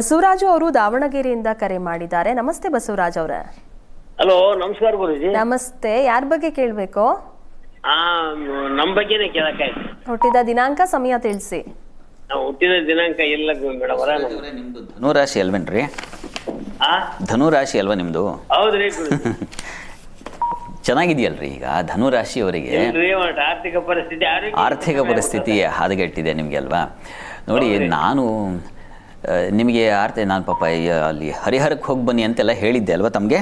ಬಸವರಾಜು ಅವರು ದಾವಣಗೆರೆಯಿಂದ ಕರೆ ಮಾಡಿದ್ದಾರೆ. ನಮಸ್ತೆ ಬಸವರಾಜ್ ಅವರ. ಹಲೋ ನಮಸ್ಕಾರ ಗುರುಜಿ. ನಮಸ್ತೆ. ಯಾರ ಬಗ್ಗೆ ಕೇಳಬೇಕು? ಆ ಬಗ್ಗೆ ಬಗ್ಗೆನೇ ಕೇಳಕ್ಕಾಯ್ತು. ಹುಟ್ಟಿದ ದಿನಾಂಕ ಸಮಯ ತಿಳಿಸಿ. ನಾವು ಹುಟ್ಟಿದ ದಿನಾಂಕ ಇಲ್ಲ ಮೇಡಮ್ ಅವರ ನಿಮ್ದು. ಧನುರಾಶಿ ಅಲ್ವೇನ್ರಿ ಆ? ಧನುರಾಶಿ ಅಲ್ವಾ ನಿಮ್ದು? ಹೌದ್ರಿ ಗುರುಜಿ. ಚೆನ್ನಾಗಿದೆಯಲ್ರಿ ಈಗ ಧನುರಾಶಿಯವರಿಗೆ? ಅವರಿಗೆ ಒಟ್ಟು ಆರ್ಥಿಕ ಪರಿಸ್ಥಿತಿ ಆರೋಗ್ಯ ಆರ್ಥಿಕ ಪರಿಸ್ಥಿತಿ ಹದಗೆಟ್ಟಿದೆ ನಿಮಗೆ ಅಲ್ವಾ? ನೋಡಿ ನಾನು ನಿಮಗೆ ಆರ್ತೆ ನಾನು ಪಾಪ ಅಲ್ಲಿ ಹರಿಹರಕ್ಕೆ ಹೋಗಿ ಬನ್ನಿ ಅಂತೆಲ್ಲ ಹೇಳಿದ್ದೆ ಅಲ್ವಾ ತಮಗೆ?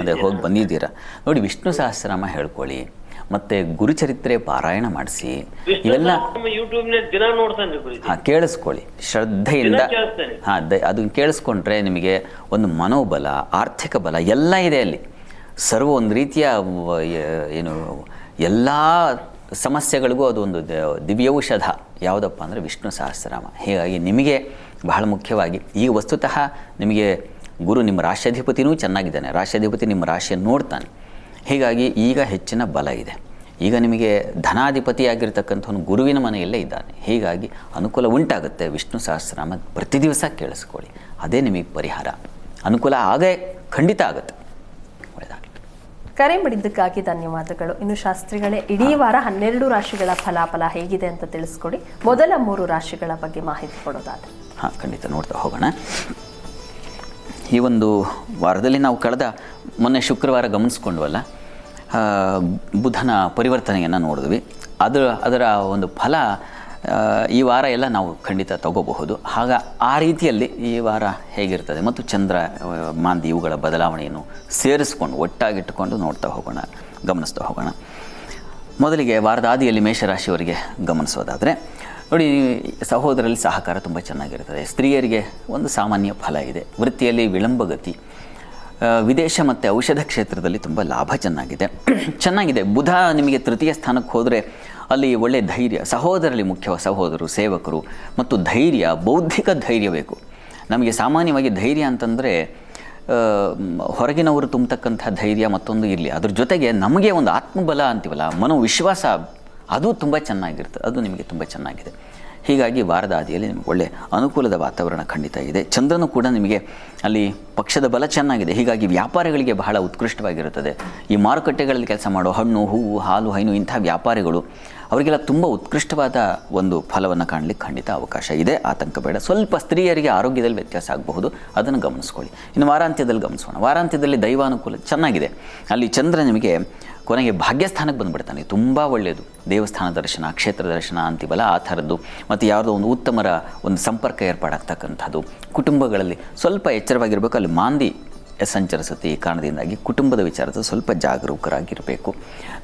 ಅದೇ ಹೋಗಿ ಬಂದಿದ್ದೀರಾ? ನೋಡಿ ವಿಷ್ಣು ಸಹಸ್ರನಾಮ ಹೇಳ್ಕೊಳ್ಳಿ ಮತ್ತೆ ಗುರುಚರಿತ್ರೆ ಪಾರಾಯಣ ಮಾಡಿಸಿ ಇವೆಲ್ಲ ಹಾಂ ಕೇಳಿಸ್ಕೊಳ್ಳಿ ಶ್ರದ್ಧೆಯಿಂದ ಹಾ ದ ಅದು ಅದನ್ನ ಕೇಳಿಸ್ಕೊಂಡ್ರೆ ನಿಮಗೆ ಒಂದು ಮನೋಬಲ ಆರ್ಥಿಕ ಬಲ ಎಲ್ಲ ಇದೆ ಅಲ್ಲಿ. ಸರ್ವ ಒಂದು ರೀತಿಯ ಏನು ಎಲ್ಲ ಸಮಸ್ಯೆಗಳಿಗೂ ಅದು ಒಂದು ದಿವ್ಯೌಷಧ. ಯಾವುದಪ್ಪ ಅಂದರೆ ವಿಷ್ಣು ಸಹಸ್ರನಾಮ. ಹೀಗಾಗಿ ನಿಮಗೆ ಬಹಳ ಮುಖ್ಯವಾಗಿ ಈಗ ವಸ್ತುತಃ ನಿಮಗೆ ಗುರು ನಿಮ್ಮ ರಾಶ್ಯಾಧಿಪತಿನೂ ಚೆನ್ನಾಗಿದ್ದಾನೆ. ರಾಶ್ಯಾಧಿಪತಿ ನಿಮ್ಮ ರಾಶಿಯನ್ನು ನೋಡ್ತಾನೆ. ಹೀಗಾಗಿ ಈಗ ಹೆಚ್ಚಿನ ಬಲ ಇದೆ. ಈಗ ನಿಮಗೆ ಧನಾಧಿಪತಿಯಾಗಿರ್ತಕ್ಕಂಥವನು ಗುರುವಿನ ಮನೆಯಲ್ಲೇ ಇದ್ದಾನೆ. ಹೀಗಾಗಿ ಅನುಕೂಲ ಉಂಟಾಗುತ್ತೆ. ವಿಷ್ಣು ಸಹಸ್ರನಾಮ ಪ್ರತಿ ದಿವಸ ಕೇಳಿಸ್ಕೊಳ್ಳಿ. ಅದೇ ನಿಮಗೆ ಪರಿಹಾರ. ಅನುಕೂಲ ಆಗೇ ಖಂಡಿತ ಆಗುತ್ತೆ. ಕರೆ ಮಾಡಿದ್ದಕ್ಕಾಗಿ ಧನ್ಯವಾದಗಳು. ಇನ್ನು ಶಾಸ್ತ್ರಿಗಳೇ, ಇಡೀ ವಾರ ಹನ್ನೆರಡು ರಾಶಿಗಳ ಫಲಾಫಲ ಹೇಗಿದೆ ಅಂತ ತಿಳಿಸ್ಕೊಡಿ. ಮೊದಲ ಮೂರು ರಾಶಿಗಳ ಬಗ್ಗೆ ಮಾಹಿತಿ ಕೊಡೋದಾದ್ರೆ. ಹಾಂ, ಖಂಡಿತ ನೋಡ್ತಾ ಹೋಗೋಣ. ಈ ಒಂದು ವಾರದಲ್ಲಿ ನಾವು ಕಳೆದ ಮೊನ್ನೆ ಶುಕ್ರವಾರ ಗಮನಿಸ್ಕೊಂಡ್ವಲ್ಲ ಬುಧನ ಪರಿವರ್ತನೆಯನ್ನು ನೋಡಿದ್ವಿ. ಅದರ ಅದರ ಒಂದು ಫಲ ಈ ವಾರ ಎಲ್ಲ ನಾವು ಖಂಡಿತ ತಗೋಬಹುದು. ಆಗ ಆ ರೀತಿಯಲ್ಲಿ ಈ ವಾರ ಹೇಗಿರ್ತದೆ ಮತ್ತು ಚಂದ್ರ ಮಾಂದಿ ಇವುಗಳ ಬದಲಾವಣೆಯನ್ನು ಸೇರಿಸ್ಕೊಂಡು, ಒಟ್ಟಾಗಿಟ್ಟುಕೊಂಡು ನೋಡ್ತಾ ಹೋಗೋಣ, ಗಮನಿಸ್ತಾ ಹೋಗೋಣ. ಮೊದಲಿಗೆ ವಾರದ ಆದಿಯಲ್ಲಿ ಮೇಷರಾಶಿಯವರಿಗೆ ಗಮನಿಸೋದಾದರೆ, ನೋಡಿ ಸಹೋದರಲ್ಲಿ ಸಹಕಾರ ತುಂಬ ಚೆನ್ನಾಗಿರ್ತದೆ. ಸ್ತ್ರೀಯರಿಗೆ ಒಂದು ಸಾಮಾನ್ಯ ಫಲ ಇದೆ. ವೃತ್ತಿಯಲ್ಲಿ ವಿಳಂಬಗತಿ ವಿದೇಶ ಮತ್ತು ಔಷಧ ಕ್ಷೇತ್ರದಲ್ಲಿ ತುಂಬ ಲಾಭ ಚೆನ್ನಾಗಿದೆ. ಚೆನ್ನಾಗಿದೆ. ಬುಧ ನಿಮಗೆ ತೃತೀಯ ಸ್ಥಾನಕ್ಕೆ ಹೋದರೆ ಅಲ್ಲಿ ಒಳ್ಳೆಯ ಧೈರ್ಯ ಸಹೋದರಲ್ಲಿ ಮುಖ್ಯ ಸಹೋದರರು, ಸೇವಕರು ಮತ್ತು ಧೈರ್ಯ, ಬೌದ್ಧಿಕ ಧೈರ್ಯ ಬೇಕು. ನಮಗೆ ಸಾಮಾನ್ಯವಾಗಿ ಧೈರ್ಯ ಅಂತಂದರೆ ಹೊರಗಿನವರು ತುಂಬತಕ್ಕಂಥ ಧೈರ್ಯ ಮತ್ತೊಂದು ಇರಲಿ. ಅದ್ರ ಜೊತೆಗೆ ನಮಗೆ ಒಂದು ಆತ್ಮಬಲ ಅಂತೀವಲ್ಲ, ಮನೋವಿಶ್ವಾಸ, ಅದು ತುಂಬ ಚೆನ್ನಾಗಿರ್ತದೆ ಅದು ನಿಮಗೆ ತುಂಬ ಚೆನ್ನಾಗಿದೆ. ಹೀಗಾಗಿ ವಾರದ ಆದಿಯಲ್ಲಿ ನಿಮಗೆ ಒಳ್ಳೆ ಅನುಕೂಲದ ವಾತಾವರಣ ಖಂಡಿತ ಇದೆ. ಚಂದ್ರನು ಕೂಡ ನಿಮಗೆ ಅಲ್ಲಿ ಪಕ್ಷದ ಬಲ ಚೆನ್ನಾಗಿದೆ. ಹೀಗಾಗಿ ವ್ಯಾಪಾರಿಗಳಿಗೆ ಬಹಳ ಉತ್ಕೃಷ್ಟವಾಗಿರುತ್ತದೆ. ಈ ಮಾರುಕಟ್ಟೆಗಳಲ್ಲಿ ಕೆಲಸ ಮಾಡೋ ಹಣ್ಣು, ಹೂವು, ಹಾಲು, ಹೈನು ಇಂಥ ವ್ಯಾಪಾರಿಗಳು ಅವರಿಗೆಲ್ಲ ತುಂಬ ಉತ್ಕೃಷ್ಟವಾದ ಒಂದು ಫಲವನ್ನು ಕಾಣಲಿಕ್ಕೆ ಖಂಡಿತ ಅವಕಾಶ ಇದೆ. ಆತಂಕ ಬೇಡ. ಸ್ವಲ್ಪ ಸ್ತ್ರೀಯರಿಗೆ ಆರೋಗ್ಯದಲ್ಲಿ ವ್ಯತ್ಯಾಸ ಆಗಬಹುದು. ಅದನ್ನು ಗಮನಿಸ್ಕೊಳ್ಳಿ. ಇನ್ನು ವಾರಾಂತ್ಯದಲ್ಲಿ ಗಮನಿಸೋಣ. ವಾರಾಂತ್ಯದಲ್ಲಿ ದೈವಾನುಕೂಲ ಚೆನ್ನಾಗಿದೆ. ಅಲ್ಲಿ ಚಂದ್ರ ನಿಮಗೆ ಕೊನೆಗೆ ಭಾಗ್ಯಸ್ಥಾನಕ್ಕೆ ಬಂದುಬಿಡ್ತಾನೆ. ತುಂಬ ಒಳ್ಳೆಯದು ದೇವಸ್ಥಾನ ದರ್ಶನ, ಕ್ಷೇತ್ರ ದರ್ಶನ ಅಂತೀವಲ್ಲ, ಆ ಥರದ್ದು. ಮತ್ತು ಯಾವುದೋ ಒಂದು ಉತ್ತಮರ ಒಂದು ಸಂಪರ್ಕ ಏರ್ಪಾಡಾಗ್ತಕ್ಕಂಥದ್ದು. ಕುಟುಂಬಗಳಲ್ಲಿ ಸ್ವಲ್ಪ ಎಚ್ಚರವಾಗಿರಬೇಕು. ಅಲ್ಲಿ ಮಾಂದಿ ಸಂಚರಿಸುತ್ತೆ ಈ ಕಾರಣದಿಂದಾಗಿ ಕುಟುಂಬದ ವಿಚಾರದ ಸ್ವಲ್ಪ ಜಾಗರೂಕರಾಗಿರಬೇಕು.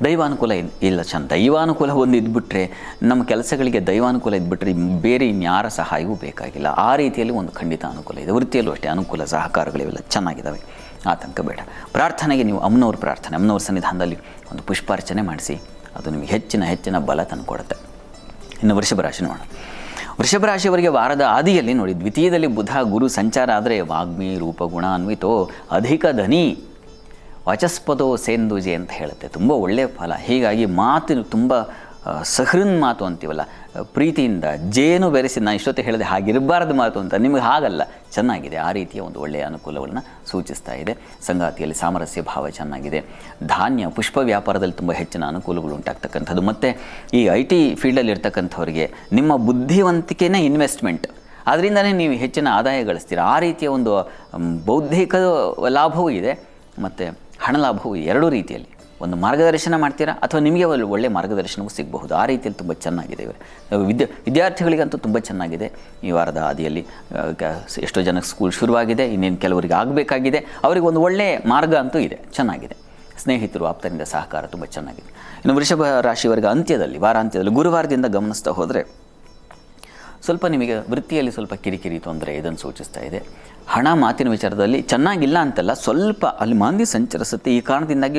ದೈವಾನುಕೂಲ ಇಲ್- ಇಲ್ಲ ಚಂದ. ದೈವಾನುಕೂಲ ಒಂದು ಇದ್ಬಿಟ್ರೆ, ನಮ್ಮ ಕೆಲಸಗಳಿಗೆ ದೈವಾನುಕೂಲ ಇದ್ಬಿಟ್ರೆ ಬೇರೆ ಇನ್ಯಾರ ಸಹಾಯವೂ ಬೇಕಾಗಿಲ್ಲ. ಆ ರೀತಿಯಲ್ಲಿ ಒಂದು ಖಂಡಿತ ಅನುಕೂಲ ಇದೆ. ವೃತ್ತಿಯಲ್ಲೂ ಅಷ್ಟೇ ಅನುಕೂಲ ಸಹಕಾರಗಳಿವೆಲ್ಲ ಚೆನ್ನಾಗಿದ್ದಾವೆ. ಆತಂಕ ಬೇಡ ಪ್ರಾರ್ಥನೆಗೆ ನೀವು ಅಮ್ಮನವ್ರ ಪ್ರಾರ್ಥನೆ, ಅಮ್ಮನವ್ರ ಸನ್ನಿಧಾನದಲ್ಲಿ ಒಂದು ಪುಷ್ಪಾರ್ಚನೆ ಮಾಡಿಸಿ, ಅದು ನಿಮಗೆ ಹೆಚ್ಚಿನ ಹೆಚ್ಚಿನ ಬಲ ತಂದುಕೊಡುತ್ತೆ ಇನ್ನು ವೃಷಭ ರಾಶಿ ನೋಡೋಣ. ವೃಷಭ ರಾಶಿಯವರಿಗೆ ವಾರದ ಆದಿಯಲ್ಲಿ ನೋಡಿ, ದ್ವಿತೀಯದಲ್ಲಿ ಬುಧ, ಗುರು ಸಂಚಾರ ಆದರೆ ವಾಗ್ಮಿ ರೂಪಗುಣ ಅನ್ವಿತೋ, ಅಧಿಕ ಧನಿ ವಾಚಸ್ಪದೋ ಸೇಂದುಜೆ ಅಂತ ಹೇಳುತ್ತೆ. ತುಂಬ ಒಳ್ಳೆಯ ಫಲ. ಹೀಗಾಗಿ ಮಾತು ತುಂಬ ಸಹೃನ್ ಮಾತು ಅಂತೀವಲ್ಲ ಪ್ರೀತಿಯಿಂದ ಜೇನು ಬೆರೆಸಿ ನಾನು ಇಷ್ಟೊತ್ತು ಹೇಳಿದೆ ಹಾಗಿರಬಾರ್ದು ಮಾತು ಅಂತ ನಿಮಗೆ ಹಾಗಲ್ಲ. ಚೆನ್ನಾಗಿದೆ, ಆ ರೀತಿಯ ಒಂದು ಒಳ್ಳೆಯ ಅನುಕೂಲವನ್ನು ಸೂಚಿಸ್ತಾ ಇದೆ. ಸಂಗಾತಿಯಲ್ಲಿ ಸಾಮರಸ್ಯ ಭಾವ ಚೆನ್ನಾಗಿದೆ. ಧಾನ್ಯ, ಪುಷ್ಪ ವ್ಯಾಪಾರದಲ್ಲಿ ತುಂಬ ಹೆಚ್ಚಿನ ಅನುಕೂಲಗಳು ಉಂಟಾಗ್ತಕ್ಕಂಥದ್ದು. ಮತ್ತು ಈ ಐ ಟಿ ಫೀಲ್ಡಲ್ಲಿ ಇರ್ತಕ್ಕಂಥವ್ರಿಗೆ ನಿಮ್ಮ ಬುದ್ಧಿವಂತಿಕೆನೇ ಇನ್ವೆಸ್ಟ್ಮೆಂಟ್. ಅದರಿಂದನೇ ನೀವು ಹೆಚ್ಚಿನ ಆದಾಯ ಗಳಿಸ್ತೀರ. ಆ ರೀತಿಯ ಒಂದು ಬೌದ್ಧಿಕ ಲಾಭವೂ ಇದೆ. ಮತ್ತು ಹಣ ಲಾಭವೂ ಎರಡೂ ರೀತಿಯಲ್ಲಿ. ಒಂದು ಮಾರ್ಗದರ್ಶನ ಮಾಡ್ತೀರಾ? ಅಥವಾ ನಿಮಗೆ ಒಂದು ಒಳ್ಳೆ ಮಾರ್ಗದರ್ಶನವೂ ಸಿಗಬಹುದು. ಆ ರೀತಿಯಲ್ಲಿ ತುಂಬ ಚೆನ್ನಾಗಿದೆ ವಿದ್ಯಾ, ವಿದ್ಯಾರ್ಥಿಗಳಿಗಂತೂ ತುಂಬ ಚೆನ್ನಾಗಿದೆ. ಈ ವಾರದ ಆದಿಯಲ್ಲಿ ಎಷ್ಟೋ ಜನಕ್ಕೆ ಸ್ಕೂಲ್ ಶುರುವಾಗಿದೆ, ಇನ್ನೇನು ಕೆಲವರಿಗೆ ಆಗಬೇಕಾಗಿದೆ. ಅವರಿಗೆ ಒಂದು ಒಳ್ಳೆಯ ಮಾರ್ಗ ಅಂತೂ ಇದೆ. ಚೆನ್ನಾಗಿದೆ. ಸ್ನೇಹಿತರು, ಆಪ್ತರಿಂದ ಸಹಕಾರ ತುಂಬ ಚೆನ್ನಾಗಿದೆ. ಇನ್ನು ವೃಷಭ ರಾಶಿವರೆಗೆ ಅಂತ್ಯದಲ್ಲಿ, ವಾರಾಂತ್ಯದಲ್ಲಿ, ಗುರುವಾರದಿಂದ ಗಮನಿಸ್ತಾ ಹೋದರೆ ಸ್ವಲ್ಪ ನಿಮಗೆ ವೃತ್ತಿಯಲ್ಲಿ ಸ್ವಲ್ಪ ಕಿರಿಕಿರಿ ತೊಂದರೆ ಇದನ್ನು ಸೂಚಿಸ್ತಾ ಇದೆ. ಹಣ ಮಾತಿನ ವಿಚಾರದಲ್ಲಿ ಚೆನ್ನಾಗಿಲ್ಲ ಅಂತಲ್ಲ, ಸ್ವಲ್ಪ ಅಲ್ಲಿ ಮಾಂದಿ ಸಂಚರಿಸುತ್ತೆ. ಈ ಕಾರಣದಿಂದಾಗಿ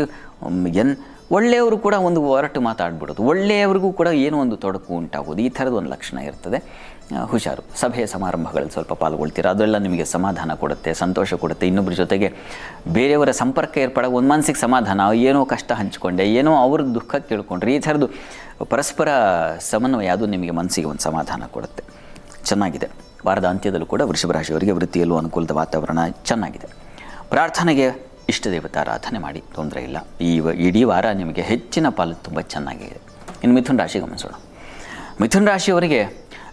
ಎನ್ ಒಳ್ಳೆಯವರು ಕೂಡ ಒಂದು ಒರಟು ಮಾತಾಡ್ಬಿಡೋದು, ಒಳ್ಳೆಯವರಿಗೂ ಕೂಡ ಏನೋ ಒಂದು ತೊಡಕು ಉಂಟಾಗೋದು, ಈ ಥರದ ಒಂದು ಲಕ್ಷಣ ಇರ್ತದೆ. ಹುಷಾರು. ಸಭೆಯ ಸಮಾರಂಭಗಳಲ್ಲಿ ಸ್ವಲ್ಪ ಪಾಲ್ಗೊಳ್ತೀರ? ಅದೆಲ್ಲ ನಿಮಗೆ ಸಮಾಧಾನ ಕೊಡುತ್ತೆ, ಸಂತೋಷ ಕೊಡುತ್ತೆ. ಇನ್ನೊಬ್ಬರ ಜೊತೆಗೆ ಬೇರೆಯವರ ಸಂಪರ್ಕ ಏರ್ಪಡ, ಒಂದು ಮನಸ್ಸಿಗೆ ಸಮಾಧಾನ, ಏನೋ ಕಷ್ಟ ಹಂಚಿಕೊಂಡೆ, ಏನೋ ಅವ್ರ ದುಃಖ ಕೇಳ್ಕೊಂಡ್ರೆ, ಈ ಥರದ್ದು ಪರಸ್ಪರ ಸಮನ್ವಯ, ಅದು ನಿಮಗೆ ಮನಸ್ಸಿಗೆ ಒಂದು ಸಮಾಧಾನ ಕೊಡುತ್ತೆ. ಚೆನ್ನಾಗಿದೆ. ವಾರದ ಅಂತ್ಯದಲ್ಲೂ ಕೂಡ ವೃಷಭ ರಾಶಿಯವರಿಗೆ ವೃತ್ತಿಯಲ್ಲೂ ಅನುಕೂಲದ ವಾತಾವರಣ ಚೆನ್ನಾಗಿದೆ. ಪ್ರಾರ್ಥನೆಗೆ ಇಷ್ಟ ದೇವತಾರಾಧನೆ ಮಾಡಿ, ತೊಂದರೆ ಇಲ್ಲ. ಈ ಇಡೀ ವಾರ ನಿಮಗೆ ಹೆಚ್ಚಿನ ಪಾಲು ತುಂಬ ಚೆನ್ನಾಗಿದೆ ಇನ್ನು ಮಿಥುನ್ ರಾಶಿ ಗಮನಿಸೋಣ ಮಿಥುನ್ ರಾಶಿಯವರಿಗೆ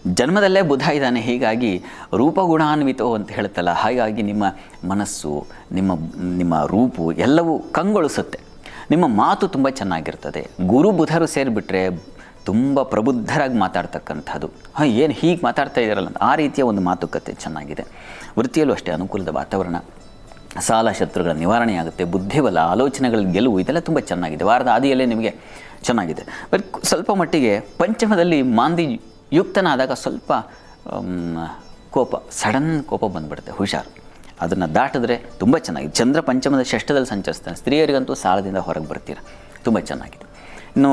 ಜನ್ಮದಲ್ಲೇ ಬುಧ ಇದ್ದಾನೆ, ಹೀಗಾಗಿ ರೂಪಗುಣಾನ್ವಿತೋ ಅಂತ ಹೇಳ್ತಲ್ಲ, ಹಾಗಾಗಿ ನಿಮ್ಮ ಮನಸ್ಸು, ನಿಮ್ಮ ನಿಮ್ಮ ರೂಪು ಎಲ್ಲವೂ ಕಂಗೊಳಿಸುತ್ತೆ. ನಿಮ್ಮ ಮಾತು ತುಂಬ ಚೆನ್ನಾಗಿರ್ತದೆ. ಗುರು ಬುಧರು ಸೇರಿಬಿಟ್ರೆ ತುಂಬ ಪ್ರಬುದ್ಧರಾಗಿ ಮಾತಾಡ್ತಕ್ಕಂಥದ್ದು. ಹಾಂ, ಏನು ಹೀಗೆ ಮಾತಾಡ್ತಾ ಇದ್ದಾರಲ್ಲ ಆ ರೀತಿಯ ಒಂದು ಮಾತುಕತೆ ಚೆನ್ನಾಗಿದೆ. ವೃತ್ತಿಯಲ್ಲೂ ಅಷ್ಟೇ ಅನುಕೂಲದ ವಾತಾವರಣ. ಸಾಲ ಶತ್ರುಗಳ ನಿವಾರಣೆ ಆಗುತ್ತೆ, ಬುದ್ಧಿಬಲ, ಆಲೋಚನೆಗಳ ಗೆಲುವು ಇದೆಲ್ಲ ತುಂಬ ಚೆನ್ನಾಗಿದೆ. ವಾರದ ಆದಿಯಲ್ಲೇ ನಿಮಗೆ ಚೆನ್ನಾಗಿದೆ. ಬಟ್ ಸ್ವಲ್ಪ ಮಟ್ಟಿಗೆ ಪಂಚಮದಲ್ಲಿ ಮಾಂದಿ ಯುಕ್ತನಾದಾಗ ಸ್ವಲ್ಪ ಕೋಪ, ಸಡನ್ ಕೋಪ ಬಂದ್ಬಿಡುತ್ತೆ, ಹುಷಾರು. ಅದನ್ನು ದಾಟಿದ್ರೆ ತುಂಬ ಚೆನ್ನಾಗಿದೆ. ಚಂದ್ರ ಪಂಚಮದ ಷಷ್ಠದಲ್ಲಿ ಸಂಚರಿಸ್ತಾನೆ. ಸ್ತ್ರೀಯರಿಗಂತೂ ಸಾಲದಿಂದ ಹೊರಗೆ ಬರ್ತೀರ. ತುಂಬ ಚೆನ್ನಾಗಿದೆ. ಇನ್ನು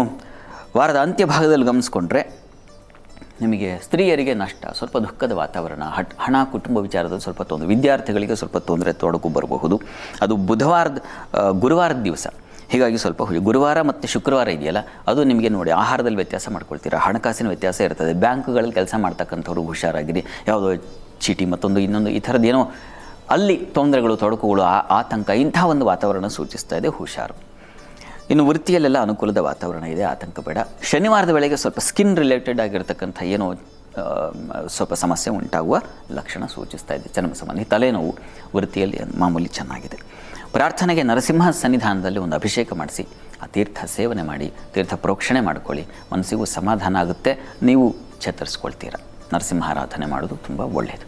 ವಾರದ ಅಂತ್ಯ ಭಾಗದಲ್ಲಿ ಗಮನಿಸ್ಕೊಂಡ್ರೆ ನಿಮಗೆ ಸ್ತ್ರೀಯರಿಗೆ ನಷ್ಟ, ಸ್ವಲ್ಪ ದುಃಖದ ವಾತಾವರಣ, ಹಟ್, ಹಣ, ಕುಟುಂಬ ವಿಚಾರದಲ್ಲಿ ಸ್ವಲ್ಪ ತೊಂದರೆ, ವಿದ್ಯಾರ್ಥಿಗಳಿಗೆ ಸ್ವಲ್ಪ ತೊಂದರೆ ತೊಡಕು ಬರಬಹುದು. ಅದು ಬುಧವಾರದ ಗುರುವಾರದ ದಿವಸ. ಹೀಗಾಗಿ ಸ್ವಲ್ಪ ಹುಷಿ ಗುರುವಾರ ಮತ್ತು ಶುಕ್ರವಾರ ಇದೆಯಲ್ಲ, ಅದು ನಿಮಗೆ ನೋಡಿ ಆಹಾರದಲ್ಲಿ ವ್ಯತ್ಯಾಸ ಮಾಡ್ಕೊಳ್ತೀರಾ, ಹಣಕಾಸಿನ ವ್ಯತ್ಯಾಸ ಇರ್ತದೆ, ಬ್ಯಾಂಕ್ಗಳಲ್ಲಿ ಕೆಲಸ ಮಾಡ್ತಕ್ಕಂಥವ್ರು ಹುಷಾರಾಗಿರಿ, ಯಾವುದೋ ಚೀಟಿ ಮತ್ತೊಂದು, ಇನ್ನೊಂದು, ಈ ಥರದ್ದೇನೋ ಅಲ್ಲಿ ತೊಂದರೆಗಳು, ತೊಡಕುಗಳು ಆತಂಕ, ಇಂಥ ಒಂದು ವಾತಾವರಣ ಸೂಚಿಸ್ತಾ ಇದೆ ಹುಷಾರು. ಇನ್ನು ವೃತ್ತಿಯಲ್ಲೆಲ್ಲ ಅನುಕೂಲದ ವಾತಾವರಣ ಇದೆ, ಆತಂಕ ಬೇಡ. ಶನಿವಾರದ ವೇಳೆಗೆ ಸ್ವಲ್ಪ ಸ್ಕಿನ್ ರಿಲೇಟೆಡ್ ಆಗಿರ್ತಕ್ಕಂಥ ಏನೋ ಸ್ವಲ್ಪ ಸಮಸ್ಯೆ ಉಂಟಾಗುವ ಲಕ್ಷಣ ಸೂಚಿಸ್ತಾ ಇದೆ. ಚರ್ಮ ಸಂಬಂಧಿ ತಲೆನೋವು ವೃತ್ತಿಯಲ್ಲಿ ಮಾಮೂಲಿ ಚೆನ್ನಾಗಿದೆ. ಪ್ರಾರ್ಥನೆಗೆ ನರಸಿಂಹ ಸನ್ನಿಧಾನದಲ್ಲಿ ಒಂದು ಅಭಿಷೇಕ ಮಾಡಿಸಿ, ಆ ತೀರ್ಥ ಸೇವನೆ ಮಾಡಿ, ತೀರ್ಥ ಪ್ರೋಕ್ಷಣೆ ಮಾಡ್ಕೊಳ್ಳಿ. ಮನಸ್ಸಿಗೂ ಸಮಾಧಾನ ಆಗುತ್ತೆ. ನೀವು ಚೇತರಿಸ್ಕೊಳ್ತೀರ. ನರಸಿಂಹಾರಾಧನೆ ಮಾಡೋದು ತುಂಬ ಒಳ್ಳೆಯದು